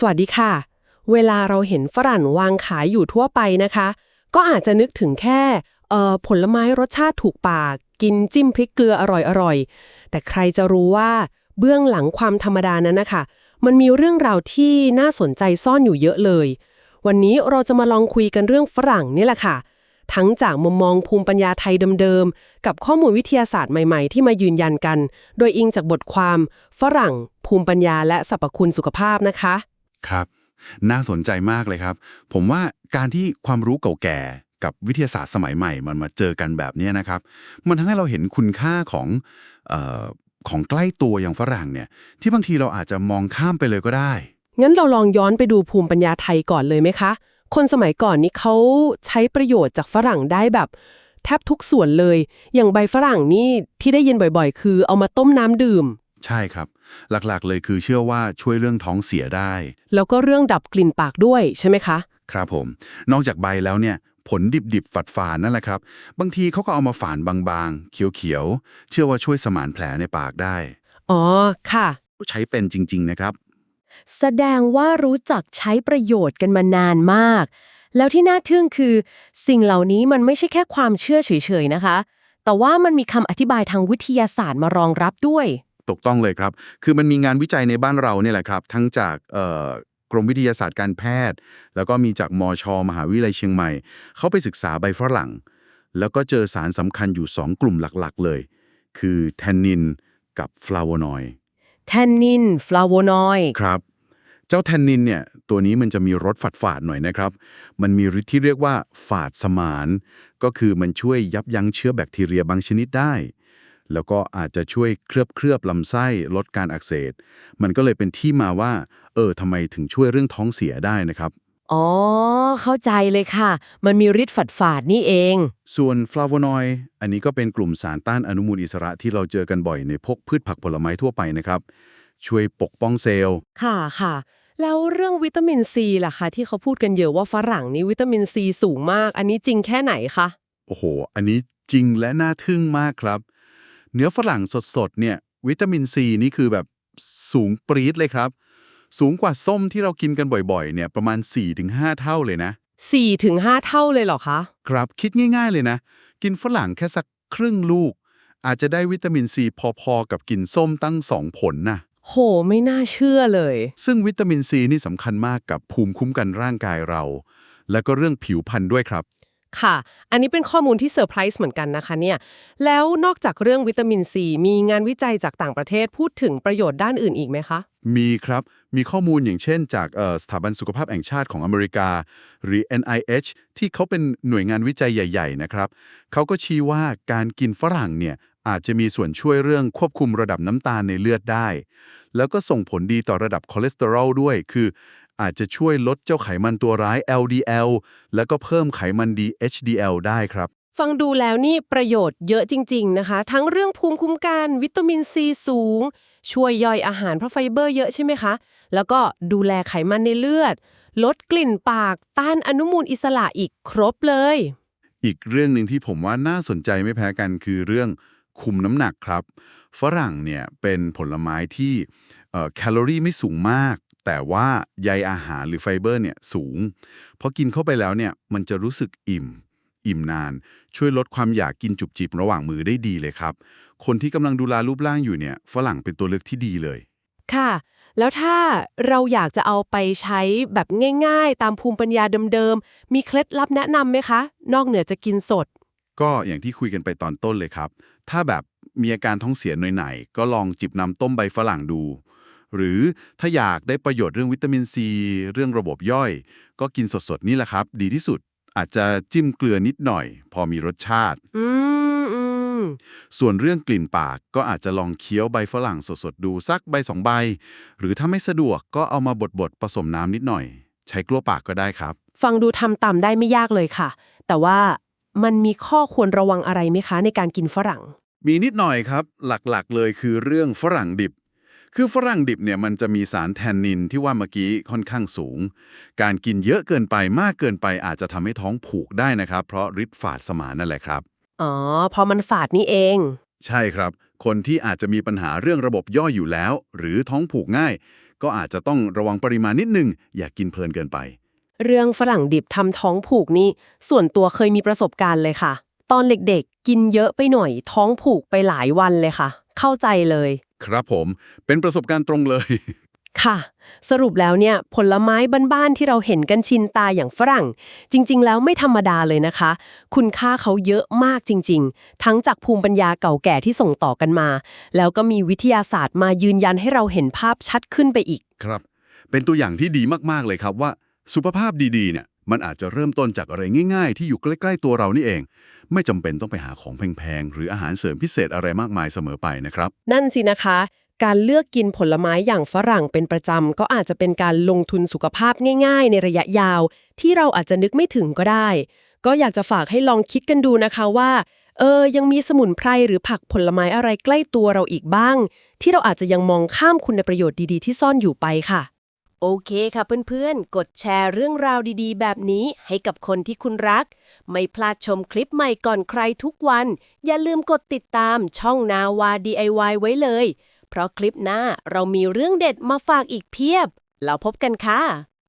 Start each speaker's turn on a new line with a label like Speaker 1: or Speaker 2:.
Speaker 1: สวัสดีค่ะ เวลาเราเห็นฝรั่งวางขายอยู่ทั่วไปนะคะ ก็อาจจะนึกถึงแค่เอ่อผลไม้รสชาติถูกปาก กินจิ้มพริกเกลืออร่อยๆ แต่ใครจะรู้ว่าเบื้องหลังความธรรมดานั้นนะคะ มันมีเรื่องราวที่น่าสนใจซ่อนอยู่เยอะเลย วันนี้เราจะมาลองคุยกันเรื่องฝรั่งนี่แหละค่ะ ทั้งจากมุมมองภูมิปัญญาไทยเดิมๆ กับข้อมูลวิทยาศาสตร์ใหม่ๆ ที่มายืนยันกัน โดยอิงจากบทความ ฝรั่ง ภูมิปัญญาและสรรพคุณสุขภาพนะคะ
Speaker 2: ครับ น่าสนใจมากเลยครับ ผมว่าการที่ความรู้เก่าแก่กับวิทยาศาสตร์สมัยใหม่มันมาเจอกันแบบนี้นะครับ มันทำให้เราเห็นคุณค่าของออของใกล้ตัวอย่างฝรั่งเนี่ย ที่บางทีเราอาจจะมองข้ามไปเลยก็ได้
Speaker 1: งั้นเราลองย้อนไปดูภูมิปัญญาไทยก่อนเลยไหมคะ คนสมัยก่อนนี้เขาใช้ประโยชน์จากฝรั่งได้แบบ แทบทุกส่วนเลย อย่างใบฝรั่งนี่ที่ได้ยินบ่อยๆ คือเอามาต้มน้ำดื่ม
Speaker 2: ใช่ครับ หลักๆ เลยคือเชื่อว่าช่วยเรื่องท้องเสียได้
Speaker 1: แล้วก็เรื่องดับกลิ่นปากด้วยใช่ไหมคะ
Speaker 2: ครับผม นอกจากใบแล้วเนี่ย ผลดิบๆฝัดฝานนั่นแหละครับ บางทีเขาก็เอามาฝานบางๆ เขียวๆ เชื่อว่าช่วยสมานแผลในปากได้
Speaker 1: อ๋อ ค่ะ
Speaker 2: ใช้เป็นจริง ๆ นะครับ
Speaker 3: แสดงว่ารู้จักใช้ประโยชน์กันมานานมาก แล้วที่น่าทึ่งคือ สิ่งเหล่านี้มันไม่ใช่แค่ความเชื่อเฉยๆนะคะ แต่ว่ามันมีคำอธิบายทางวิทยาศาสตร์มารองรับด้วย
Speaker 2: ถูกต้องเลยครับ คือมันมีงานวิจัยในบ้านเราเนี่ยแหละครับ ทั้งจากเอ่อกรมวิทยาศาสตร์การแพทย์ แล้วก็มีจากมชมหาวิทยาลัยเชียงใหม่ เขาไปศึกษาใบฝรั่ง แล้วก็เจอสารสำคัญอยู่ 2 กลุ่มหลักๆ เลย คือแทนนินกับฟลาโวนอยด์
Speaker 3: แทนนินฟลาโวนอยด์
Speaker 2: ครับ เจ้าแทนนินเนี่ยตัวนี้มันจะมีรสฝาดๆหน่อยนะครับ มันมีฤทธิ์ที่เรียกว่าฝาดสมาน ก็คือมันช่วยยับยั้งเชื้อแบคทีเรียบางชนิดได้ แล้วก็อาจจะช่วยเคลือบเคลือบลำไส้ลดการอักเสบมันก็เลยเป็นที่มาว่า เออทำไมถึงช่วยเรื่องท้องเสียได้นะครับ
Speaker 3: อ๋อ เข้าใจเลยค่ะ มันมีฤทธิ์ฝาดฝาดๆนี่เอง
Speaker 2: ส่วนฟลาโวนอยด์อันนี้ก็เป็นกลุ่มสารต้านอนุมูลอิสระที่เราเจอกันบ่อยในพวกพืชผักผลไม้ทั่วไปนะครับ ช่วยปกป้องเซลล์
Speaker 1: ค่ะค่ะ แล้วเรื่องวิตามินซีล่ะคะ ที่เขาพูดกันเยอะว่าฝรั่งนี้วิตามินซีสูงมาก อันนี้จริงแค่ไหนคะ
Speaker 2: โอ้โห อันนี้จริงและน่าทึ่งมากครับ เนื้อฝรั่งสดๆเนี่ยวิตามินซีนี่คือแบบสูงปรี๊ดเลยครับ สูงกว่าส้มที่เรากินกันบ่อยๆเนี่ยประมาณ 4-5 เท่าเลยนะ
Speaker 1: 4-5ถึง5เท่าเลยเหรอคะ
Speaker 2: ครับคิดง่ายๆเลยนะ กินฝรั่งแค่สักครึ่งลูก อาจจะได้วิตามินซีพอๆ กับกินส้มตั้ง2ผลนะ
Speaker 1: โห ไม่น่าเชื่อเลย
Speaker 2: ซึ่งวิตามินซีนี่สำคัญมากกับภูมิคุ้มกันร่างกายเรา และก็เรื่องผิวพรรณด้วยครับ
Speaker 1: ค่ะ อันนี้เป็นข้อมูลที่เซอร์ไพรส์เหมือนกันนะคะเนี่ย แล้วนอกจากเรื่องวิตามินซีมีงานวิจัยจากต่างประเทศพูดถึงประโยชน์ด้านอื่นอีกไหมคะ
Speaker 2: มีครับ มีข้อมูลอย่างเช่น จากสถาบันสุขภาพแห่งชาติของอเมริกา หรือ NIH ที่เขาเป็นหน่วยงานวิจัยใหญ่ ๆ นะครับ เขาก็ชี้ว่าการกินฝรั่งเนี่ยอาจจะมีส่วนช่วยเรื่องควบคุมระดับน้ำตาลในเลือดได้ แล้วก็ส่งผลดีต่อระดับคอเลสเตอรอลด้วย คือ อาจจะช่วยลดเจ้าไขมันตัวร้าย LDL แล้วก็เพิ่มไขมันดี HDL ได้ครับ
Speaker 1: ฟังดูแล้วนี่ประโยชน์เยอะจริง ๆ นะคะ ทั้งเรื่องภูมิคุ้มกันวิตามินซีสูง ช่วยย่อยอาหารเพราะไฟเบอร์เยอะใช่ไหมคะ แล้วก็ดูแลไขมันในเลือด ลดกลิ่นปาก ต้านอนุมูลอิสระอีกครบเลย
Speaker 2: อีกเรื่องหนึ่งที่ผมว่าน่าสนใจไม่แพ้กันคือเรื่องคุมน้ำหนักครับ ฝรั่งเนี่ยเป็นผลไม้ที่เอ่อแคลอรี่ไม่สูงมาก แต่ว่าใยอาหารหรือไฟเบอร์เนี่ยสูงพอกินเข้าไปแล้วเนี่ยมันจะรู้สึกอิ่ม อิ่มนาน ช่วยลดความอยากกินจุบจิบระหว่างมือได้ดีเลยครับ คนที่กำลังดูแลรูปร่างอยู่เนี่ยฝรั่งเป็นตัวเลือกที่ดีเลย
Speaker 1: ค่ะ แล้วถ้าเราอยากจะเอาไปใช้แบบง่ายๆ ตามภูมิปัญญาเดิมๆ มีเคล็ดลับแนะนำไหมคะ นอกเหนือจะกินสด
Speaker 2: ก็อย่างที่คุยกันไปตอนต้นเลยครับ ถ้าแบบมีอาการท้องเสียหน่อยๆก็ลองจิบน้ำต้มใบฝรั่งดู หรือถ้าอยากได้ประโยชน์เรื่องวิตามินซี เรื่องระบบย่อย ก็กินสดๆนี่แหละครับ ดีที่สุดอาจจะจิ้มเกลือนิดหน่อย พอมีรสชาติ
Speaker 1: อืมอืม
Speaker 2: ส่วนเรื่องกลิ่นปากก็อาจจะลองเคี้ยวใบฝรั่งสดๆดูสักใบสองใบ หรือถ้าไม่สะดวกก็เอามาบดๆผสมน้ำนิดหน่อย ใช้กลัวปากก็ได้ครับ
Speaker 1: ฟังดูทำตามได้ไม่ยากเลยค่ะ แต่ว่ามันมีข้อควรระวังอะไรไหมคะ ในการกินฝรั่ง
Speaker 2: มีนิดหน่อยครับ หลักๆเลยคือเรื่องฝรั่งดิบ คือฝรั่งดิบเนี่ยมันจะมีสารแทนนินที่ว่าเมื่อกี้ค่อนข้างสูง การกินเยอะเกินไปมากเกินไปอาจจะทำให้ท้องผูกได้นะครับ เพราะฤทธิ์ฝาดสมานนั่นแหละครับ
Speaker 1: อ๋อ พอมันฝาดนี่เอง
Speaker 2: ใช่ครับ คนที่อาจจะมีปัญหาเรื่องระบบย่อยอยู่แล้ว หรือท้องผูกง่าย ก็อาจจะต้องระวังปริมาณนิดนึง อย่ากกินเพลินเกินไป
Speaker 1: เรื่องฝรั่งดิบทำท้องผูกนี่ส่วนตัวเคยมีประสบการณ์เลยค่ะ ตอนเด็กๆกินเยอะไปหน่อย ท้องผูกไปหลายวันเลยค่ะ เข้าใจเลย
Speaker 2: ครับผม เป็นประสบการณ์ตรงเลย
Speaker 1: ค่ะ สรุปแล้วเนี่ย ผลไม้บ้านๆที่เราเห็นกันชินตาอย่างฝรั่ง จริง ๆ แล้วไม่ธรรมดาเลยนะคะ คุณค่าเขาเยอะมากจริง ๆ ทั้งจากภูมิปัญญาเก่าแก่ที่ส่งต่อกันมา แล้วก็มีวิทยาศาสตร์มายืนยันให้เราเห็นภาพชัดขึ้นไปอีก
Speaker 2: ครับ เป็นตัวอย่างที่ดีมากๆเลยครับว่า สุขภาพดีๆเนี่ยมันอาจจะเริ่มต้นจากอะไรง่ายๆ ที่อยู่ใกล้ ๆ ตัวเรานี่เอง ไม่จำเป็นต้องไปหาของแพงๆ หรืออาหารเสริมพิเศษอะไรมากมายเสมอไปนะครับ
Speaker 1: นั่นสินะคะ การเลือกกินผลไม้อย่างฝรั่งเป็นประจำก็อาจจะเป็นการลงทุนสุขภาพง่าย ๆ ในระยะยาว ที่เราอาจจะนึกไม่ถึงก็ได้ ก็อยากจะฝากให้ลองคิดกันดูนะคะว่าเออ ยังมีสมุนไพรหรือผักผลไม้อะไรใกล้ตัวเราอีกบ้าง ที่เราอาจจะยังมองข้ามคุณประโยชน์ดีๆ ที่ซ่อนอยู่ไปค่ะ
Speaker 3: โอเคค่ะเพื่อนๆ กดแชร์เรื่องราวดีๆ แบบนี้ให้กับคนที่คุณรัก ไม่พลาดชมคลิปใหม่ก่อนใครทุกวัน อย่าลืมกดติดตามช่องนาวา DIY ไว้เลย เพราะคลิปหน้าเรามีเรื่องเด็ดมาฝากอีกเพียบ แล้วพบกันค่ะ